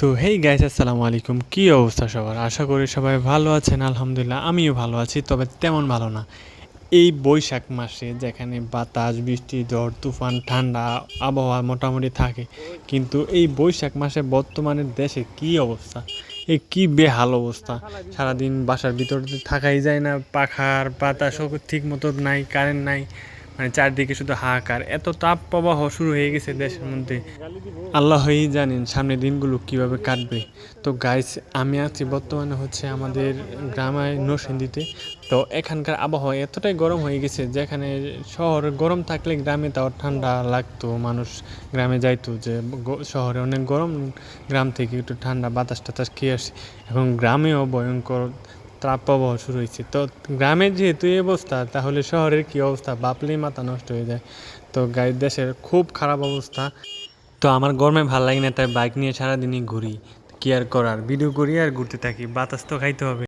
তো hey guys আসসালামু আলাইকুম। কী অবস্থা সবার? আশা করি সবাই ভালো আছেন, আলহামদুলিল্লাহ। আমিও ভালো আছি, তবে তেমন ভালো না। এই বৈশাখ মাসে যেখানে বাতাস, বৃষ্টি, ঝড়, তুফান, ঠান্ডা, আবহাওয়া মোটামুটি থাকে, কিন্তু এই বৈশাখ মাসে বর্তমানে দেশে কি অবস্থা? এ কি বেহাল অবস্থা? সারাদিন বাসার ভিতরে থাকাই যায় না, পাখার বাতাসও ঠিক মতো নাই কারেন্ট নাই। মানে চারদিকে শুধু হাহাকার। এত তাপ প্রবাহ শুরু হয়ে গেছে দেশের মধ্যে। আল্লাহই জানেন সামনের দিনগুলো কীভাবে কাটবে। তো গাইস আমি আছি বর্তমানে হচ্ছে আমাদের গ্রামে নরসিংদীতে। তো এখানকার আবহাওয়া এতটাই গরম হয়ে গেছে, যেখানে শহরে গরম থাকলে গ্রামে তাও ঠান্ডা লাগতো, মানুষ গ্রামে যাইতো যে শহরে অনেক গরম, গ্রাম থেকে একটু ঠান্ডা বাতাস টাতাস খেয়ে আসে। এখন গ্রামেও ভয়ঙ্কর তাপপ্রবাহ শুরু হয়েছে। তো গ্রামের যেহেতু এই অবস্থা, তাহলে শহরের কী অবস্থা? বাপলেই মাথা নষ্ট হয়ে যায়। তো গাড়ির দেশের খুব খারাপ অবস্থা। তো আমার গরমে ভালো লাগে না, তাই বাইক নিয়ে সারাদিনই ঘুরি। কি আর করার? ভিডিও করি আর ঘুরতে থাকি। বাতাস তো খাইতে হবে।